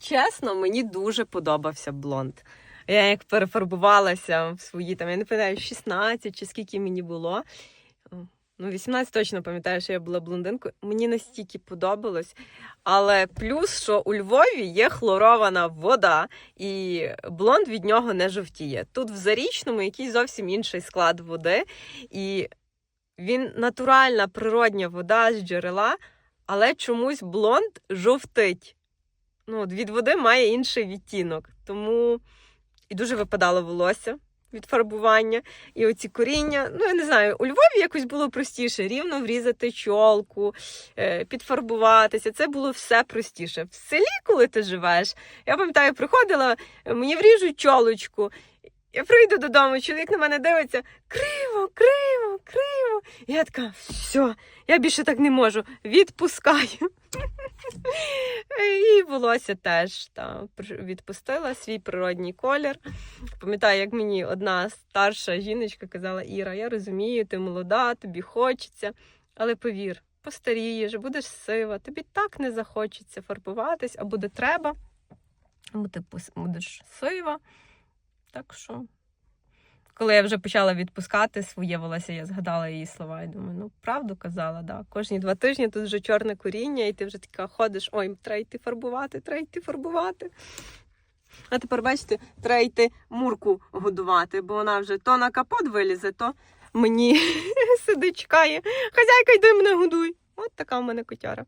чесно, мені дуже подобався блонд. Я як перефарбувалася в свої, там, я не пам'ятаю, 16 чи скільки мені було. Ну, 18 точно пам'ятаю, що я була блондинкою. Мені настільки подобалось. Але плюс, що у Львові є хлорована вода, і блонд від нього не жовтіє. Тут в зарічному якийсь зовсім інший склад води, і він натуральна природня вода з джерела, але чомусь блонд жовтить. Ну, від води має інший відтінок. Тому і дуже випадало волосся від фарбування. І оці коріння, ну я не знаю, у Львові якось було простіше, рівно врізати чолку, е, підфарбуватися. Це було все простіше. В селі, коли ти живеш, я пам'ятаю, приходила, мені вріжуть чолочку. Я прийду додому, чоловік на мене дивиться криво, криво, криво. Я така, все, я більше так не можу. Відпускаю. І волосся теж та, відпустила свій природній колір. Пам'ятаю, як мені одна старша жіночка казала: Іра, я розумію, ти молода, тобі хочеться, але повір, постарієш, будеш сива, тобі так не захочеться фарбуватись, а буде треба, або ти будеш сива. Так що, коли я вже почала відпускати своє волосся, я згадала її слова і думаю, ну правду казала, да. Кожні два тижні тут вже чорне коріння, і ти вже така ходиш, ой, треба йти фарбувати, треба йти фарбувати. А тепер, бачите, треба йти мурку годувати, бо вона вже то на капот вилізе, то мені сидить чекає. Хазяйка, йди мене годуй. От така в мене котяра.